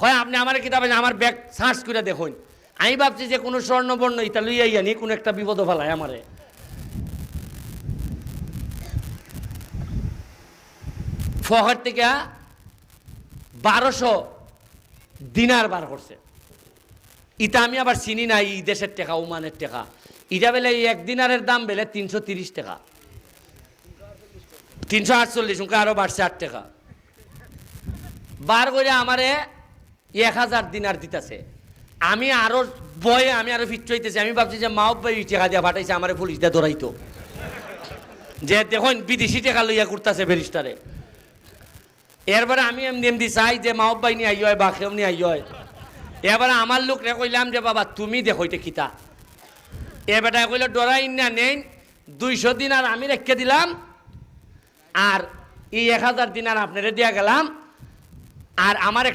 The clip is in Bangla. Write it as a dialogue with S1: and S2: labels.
S1: কয়, আপনি আমার কিতাবে আমার ব্যাগ সার্চ করে দেখুন। আমি ভাবছি যে কোনো স্বর্ণবর্ণ ইতা লইয়াই আনি, কোনো একটা বিপদ ফেলায় আমারে। ফহর থেকে বারোশো দিনার বার করছে। ইটা আমি আবার চিনি না, এই দেশের টাকা, ওমানের টাকা। ইটা বেলে এক দিনারের দাম বেলে তিনশো তিরিশ টাকা। তিনশো আটচল্লিশ, উনকা আরও বাড়ছে আট টাকা। বার করে আমারে এক হাজার দিনার দিতেছে। আমি আরও বয়ে আমি আরও ফিট আমি ভাবছি যে মাও ভাই টাকা দিয়া পাঠাইছে, আমার পুলিশ দিয়ে ধরাইতো। যে দেখুন, বিদেশি টাকা লইয়া করতেছে ব্যারিস্টারে। এরপরে আমি এমনি এমনি চাই যে মাও ভাই নিয়ে আই হয় বা কেউ নিয়ে আই হয় এবারে আমার লোক রে কইলাম যে, বাবা, তুমি দেখো এটা কিতা? এ বেটা কইলে, ডরাই না নেন দুইশো দিন আর আমি রেখে দিলাম। আর এই এক হাজার দিন আর আপনারে দিয়া গেলাম। আর আমার